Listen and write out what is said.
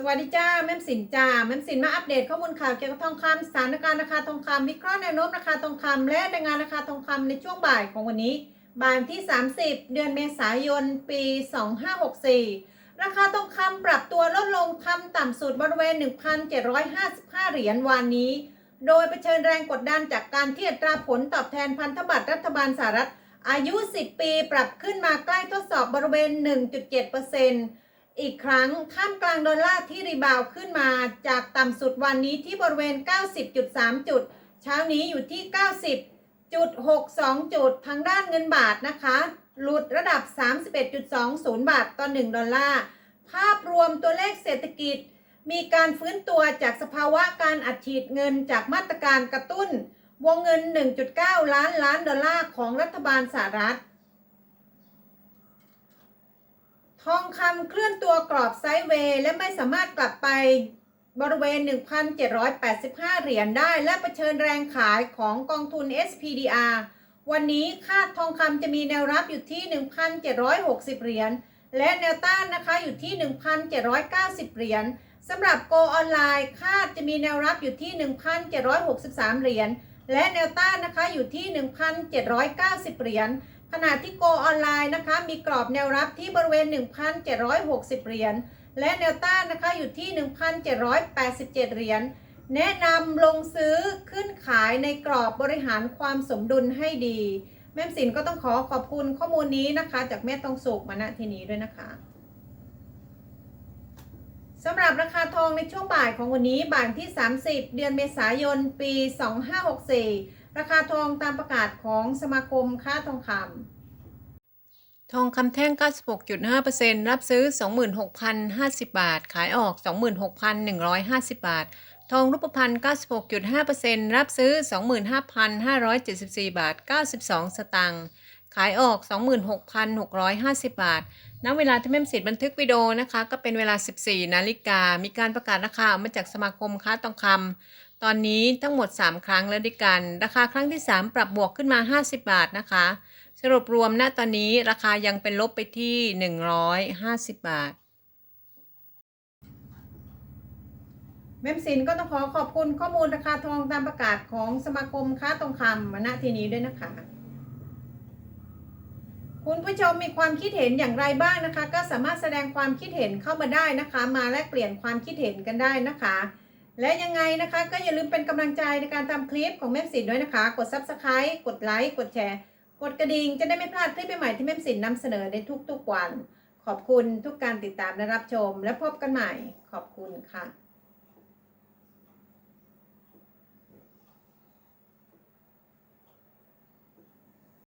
สวัสดีจ้าแม่มสินจ้าแม่มสินมาอัปเดตข้อมูลข่าวเกี่ยวกับทองคำสถานการณ์ราคาทองคำวิเคราะห์แนวโน้มราคาทองคำและรายงานราคาทองคำในช่วงบ่ายของวันนี้ บ่ายที่ 30 เดือนเมษายน ปี 2564 ราคาทองคำปรับตัวลดลงคำต่ำสุดบริเวณ 1,755 เหรียญวันนี้ โดยเผชิญแรงกดดันจากการที่อัตราผลตอบแทนพันธบัตรรัฐบาลสหรัฐ อายุ 10 ปีปรับขึ้นมาใกล้ทดสอบบริเวณ 1.7% อีกครั้งท่ามกลางดอลลาร์ที่รีบาวขึ้นมาจากต่ำสุดวันนี้ที่บริเวณ 90.3 จุด เช้านี้อยู่ที่ 90.62 จุด ทางด้านเงินบาทนะคะ หลุดระดับ 31.20 บาทต่อ 1 ดอลลาร์ ภาพรวมตัวเลขเศรษฐกิจ มีการฟื้นตัวจากสภาวะการอัดฉีดเงินจากมาตรการกระตุ้น วงเงิน 1.9 ล้านล้านดอลลาร์ของรัฐบาลสหรัฐ ทองคำเคลื่อนตัวกรอบไซด์เวย์และไม่สามารถกลับไปบริเวณ 1,785 เหรียญได้ และะเผชิญแรงขายของกองทุน SPDR วันนี้ค่าทองคำจะมีแนวรับอยู่ที่ 1,760 เหรียญ และแนวต้านนะคะอยู่ที่ 1,790 เหรียญสำหรับ Go ออนไลน์คาดจะมีแนวรับอยู่ที่ 1,763 เหรียญ และแนวต้านนะคะอยู่ที่ 1,790 เหรียญ ขณะที่ Go ออนไลน์นะคะ มีกรอบแนวรับที่บริเวณ 1,760 เหรียญและแนวต้านนะคะอยู่ที่ 1,787 เหรียญแนะนำลงซื้อขึ้นขายในกรอบบริหารความสมดุลให้ดี แม่สินก็ต้องขอขอบคุณข้อมูลนี้นะคะ จากแม่ตองสุกมาณที่นี้ด้วยนะคะสำหรับราคาทองในช่วงบ่ายของวันนี้บ่ายที่ 30 เดือนเมษายน ปี 2564 ราคาทองตามประกาศของสมาคมค้าทองคำทองคำแท่ง 96.5%รับซื้อ 26,050 บาท ขายออก 26,150 บาท ทองรูปพรรณ96.5%รับซื้อ 25,574 บาท 92 สตางค์ขายออก 26,650 บาท ณ เวลาที่แม่มสิทธิ์บันทึกวิดีโอนะคะ ก็เป็นเวลา 14 นาฬิกา มีการประกาศราคาออกมาจากสมาคมค้าทองคำ ตอนนี้ทั้งหมด 3 ครั้งแล้วด้วยกัน ราคาครั้งที่ 3 ปรับบวกขึ้นมา 50 บาทนะคะ สรุปรวมณตอนนี้ราคายังเป็นลบไปที่ 150 บาทแม่มสินก็ต้องขอขอบคุณข้อมูลราคาทองตามประกาศของสมาคมค้าทองคำมาณที่นี้ด้วยนะคะ คุณผู้ชมมีความคิดเห็นอย่างไรบ้างนะคะ ก็สามารถแสดงความคิดเห็นเข้ามาได้นะคะ มาแลกเปลี่ยนความคิดเห็นกันได้นะคะ และยังไงนะคะก็อย่าลืมเป็นกำลังใจในการทำคลิปของแม่สินด้วยนะคะ กด subscribe กดไลค์กดแชร์ กดกระดิ่งจะได้ไม่พลาดคลิปใหม่ๆที่แม่สินนำเสนอในทุกๆวัน ขอบคุณทุกการติดตามและรับชม และพบกันใหม่ขอบคุณค่ะ